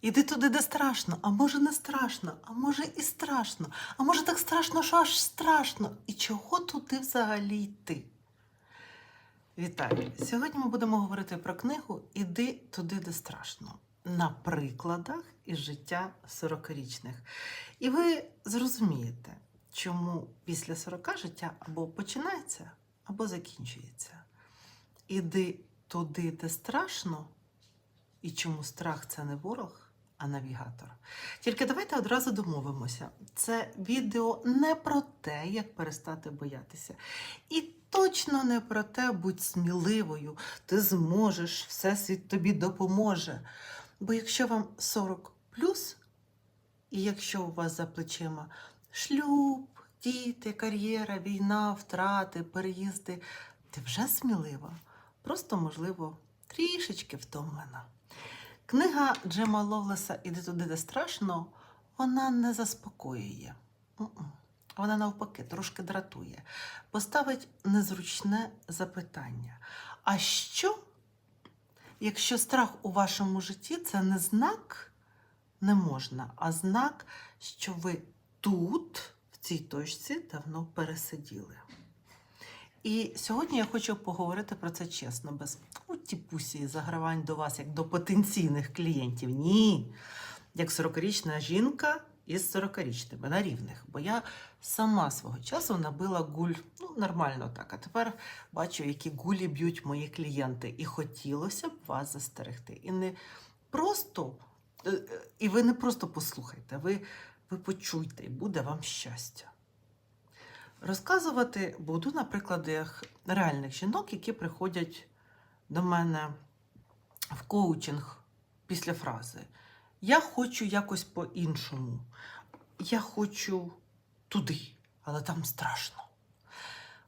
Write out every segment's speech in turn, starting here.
Іди туди, де страшно, а може не страшно, а може і страшно, а може так страшно, що аж страшно. І чого туди взагалі йти? Вітаю! Сьогодні ми будемо говорити про книгу Іди туди, де страшно на прикладах із життя 40-річних. І ви зрозумієте, чому після 40 життя або починається, або закінчується. Іди туди, де страшно, і чому страх це не ворог, а навігатор. Тільки давайте одразу домовимося. Це відео не про те, як перестати боятися. І точно не про те, будь сміливою, ти зможеш, всесвіт тобі допоможе. Бо якщо вам 40 плюс, і якщо у вас за плечима шлюб, діти, кар'єра, війна, втрати, переїзди, ти вже смілива, просто, можливо, трішечки втомлена. Книга Джема Ловлеса Іди туди, де страшно, вона не заспокоює. Вона навпаки трошки дратує, поставить незручне запитання. А що, якщо страх у вашому житті це не знак не можна, а знак, що ви тут, в цій точці, давно пересиділи? І сьогодні я хочу поговорити про це чесно, без ну, тіпусі загравань до вас, як до потенційних клієнтів. Ні. Як 40-річна жінка із 40-річними на рівних. Бо я сама свого часу набила гуль, ну, нормально так. А тепер бачу, які гулі б'ють мої клієнти. І хотілося б вас застерегти. І не просто, е, е, і ви не просто послухайте, ви, ви почуйте, і буде вам щастя. Розказувати буду на прикладах реальних жінок, які приходять до мене в коучинг після фрази Я хочу якось по-іншому. Я хочу туди, але там страшно.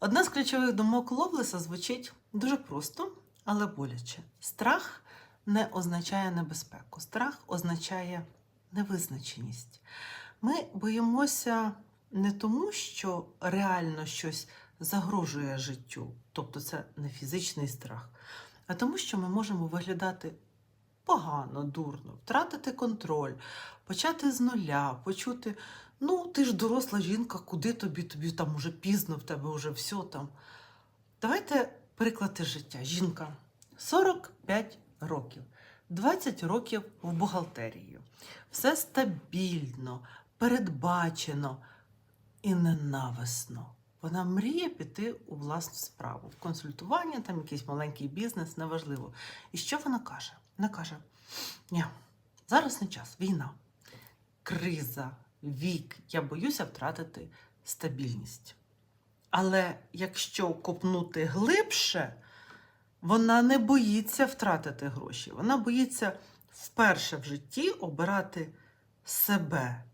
Одна з ключових думок Ловлеса звучить дуже просто, але боляче. Страх не означає небезпеку. Страх означає невизначеність. Ми боїмося не тому, що реально щось загрожує життю, тобто це не фізичний страх, а тому, що ми можемо виглядати погано, дурно, втратити контроль, почати з нуля, почути, ну, ти ж доросла жінка, куди тобі, тобі там уже пізно, в тебе вже все там. Давайте приклад життя. Жінка 45 років, 20 років в бухгалтерії. Все стабільно, передбачено і ненависно. Вона мріє піти у власну справу, в консультування, там якийсь маленький бізнес, неважливо. І що вона каже? Вона каже: ні, зараз не час, війна, криза, вік. Я боюся втратити стабільність. Але якщо копнути глибше, вона не боїться втратити гроші. Вона боїться вперше в житті обирати себе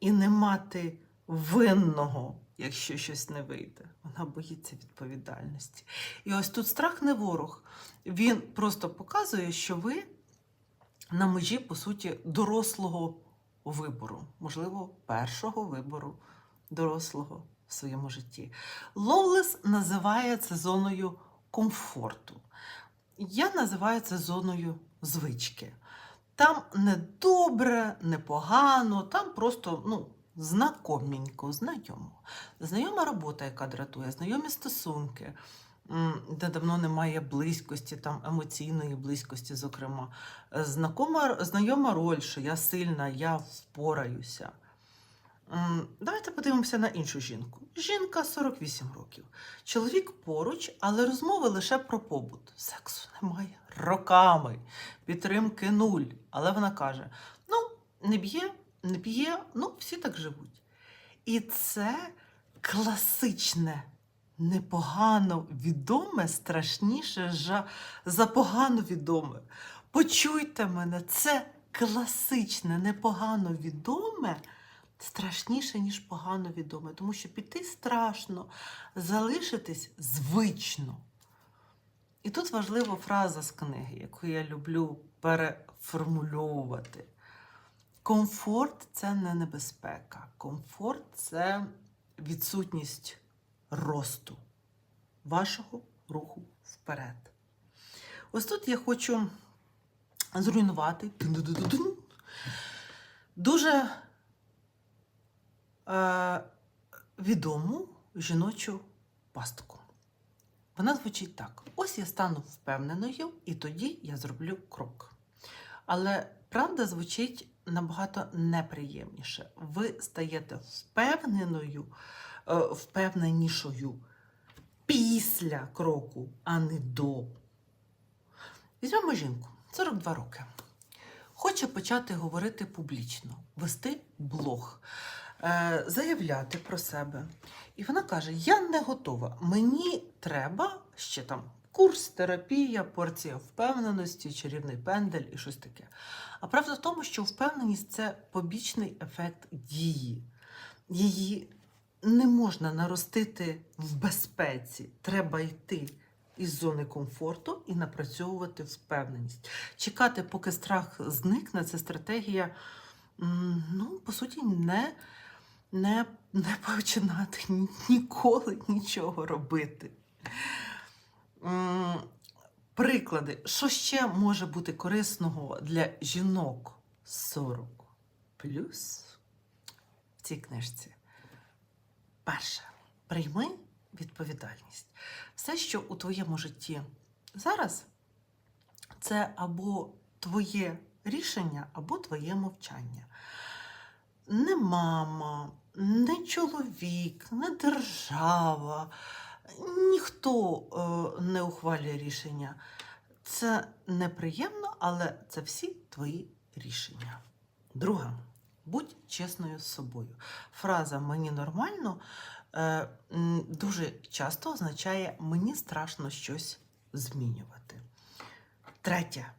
і не мати винного, якщо щось не вийде. Вона боїться відповідальності. І ось тут страх не ворог. Він просто показує, що ви на межі, по суті, дорослого вибору, можливо, першого вибору дорослого в своєму житті. Ловлес називає це зоною комфорту. Я називаю це зоною звички. Там не добре, не погано, там просто ну, знакоменько, знайомо. Знайома робота, яка дратує, знайомі стосунки, де давно немає близькості, там емоційної близькості, зокрема. Знакома, знайома роль, що я сильна, я впораюся. Давайте подивимося на іншу жінку. Жінка 48 років. Чоловік поруч, але розмови лише про побут. Сексу немає роками, підтримки нуль. Але вона каже: ну, не б'є, не б'є, ну, всі так живуть. І це класичне, непогано відоме, страшніше за погано відоме. Почуйте мене, це класичне, непогано відоме страшніше, ніж погано відоме, тому що піти страшно, залишитись звично. І тут важлива фраза з книги, яку я люблю переформульовувати. Комфорт це не небезпека. Комфорт це відсутність росту, вашого руху вперед. Ось тут я хочу зруйнувати дуже е, відому жіночу пастку. Вона звучить так: ось я стану впевненою, і тоді я зроблю крок. Але правда звучить набагато неприємніше. Ви стаєте впевненою, е, впевненішою після кроку, а не до. Візьмемо жінку 42 роки. Хоче почати говорити публічно, вести блог, е, заявляти про себе. І вона каже: Я не готова. Мені треба ще там курс, терапія, порція впевненості, чарівний пендель і щось таке. А правда в тому, що впевненість це побічний ефект дії. Її не можна наростити в безпеці. Треба йти із зони комфорту і напрацьовувати впевненість. Чекати, поки страх зникне, це стратегія, ну, по суті, не, не, не починати ні- ніколи нічого робити. Приклади, що ще може бути корисного для жінок 40 плюс в цій книжці? Перше, прийми відповідальність. Все, що у твоєму житті зараз, це або твоє рішення, або твоє мовчання. Не мама, не чоловік, не держава, ніхто е, не ухвалює рішення. Це неприємно, але це всі твої рішення. Друге, будь чесною з собою. Фраза мені нормально е, дуже часто означає мені страшно щось змінювати. Третє.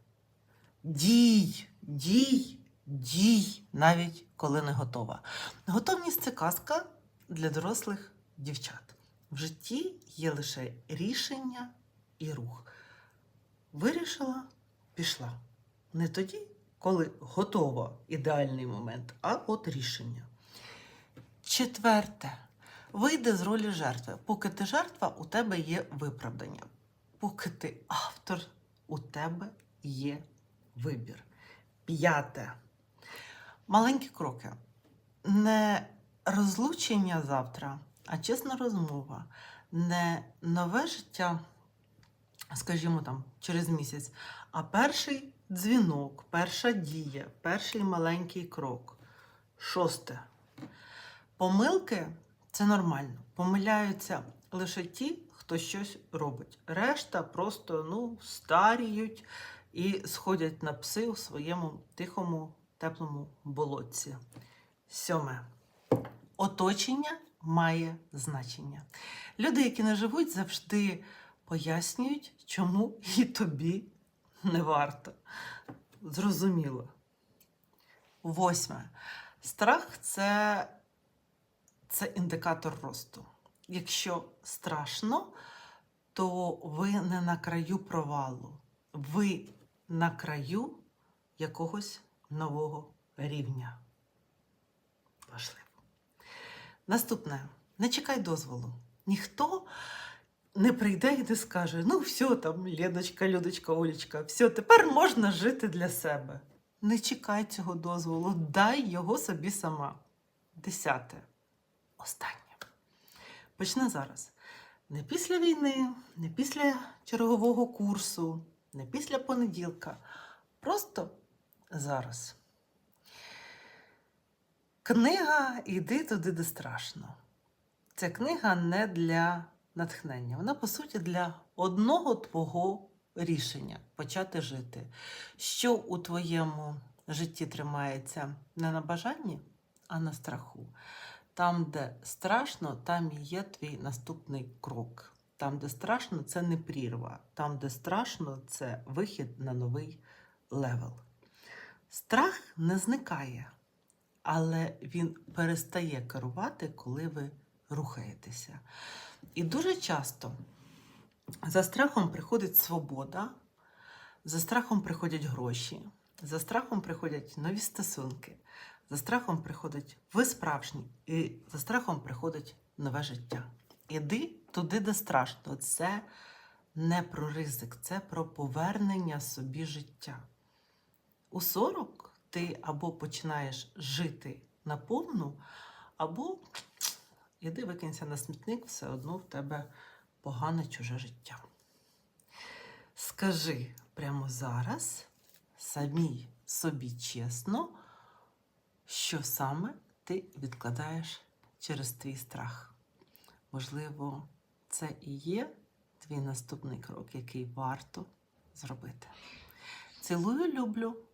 Дій, дій, дій, навіть коли не готова. Готовність це казка для дорослих дівчат. В житті є лише рішення і рух. Вирішила, пішла. Не тоді, коли готова ідеальний момент, а от рішення. Четверте. Вийди з ролі жертви. Поки ти жертва, у тебе є виправдання. Поки ти автор, у тебе є вибір. П'яте. Маленькі кроки. Не розлучення завтра, а чесна розмова. Не нове життя, скажімо там, через місяць, а перший дзвінок, перша дія, перший маленький крок. Шосте. Помилки це нормально. Помиляються лише ті, хто щось робить. Решта просто ну, старіють і сходять на пси у своєму тихому, теплому болотці. Сьоме. Оточення має значення. Люди, які не живуть, завжди пояснюють, чому і тобі не варто. Зрозуміло. Восьме. Страх це, це індикатор росту. Якщо страшно, то ви не на краю провалу, ви на краю якогось нового рівня. Важливо. Наступне. Не чекай дозволу. Ніхто не прийде і не скаже: ну, все там, Леночка, Людочка, Олечка, все, тепер можна жити для себе. Не чекай цього дозволу, дай його собі сама. Десяте. Останнє. Почни зараз. Не після війни, не після чергового курсу, не після понеділка. Просто зараз. Книга Іди туди, де страшно. Ця книга не для натхнення. Вона, по суті, для одного твого рішення почати жити. Що у твоєму житті тримається не на бажанні, а на страху. Там, де страшно, там і є твій наступний крок. Там, де страшно, це не прірва. Там, де страшно, це вихід на новий левел. Страх не зникає, але він перестає керувати, коли ви рухаєтеся. І дуже часто за страхом приходить свобода, за страхом приходять гроші, за страхом приходять нові стосунки, за страхом приходить ви справжні, і за страхом приходить нове життя. Іди туди, де страшно. Це не про ризик, це про повернення собі життя. у 40 ти або починаєш жити наповну, або іди викинься на смітник, все одно в тебе погане чуже життя. Скажи прямо зараз самій собі чесно, що саме ти відкладаєш через твій страх. Можливо, це і є твій наступний крок, який варто зробити. Цілую, люблю.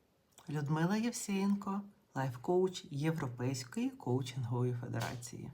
Людмила Євсієнко, лайф-коуч Європейської коучингової федерації.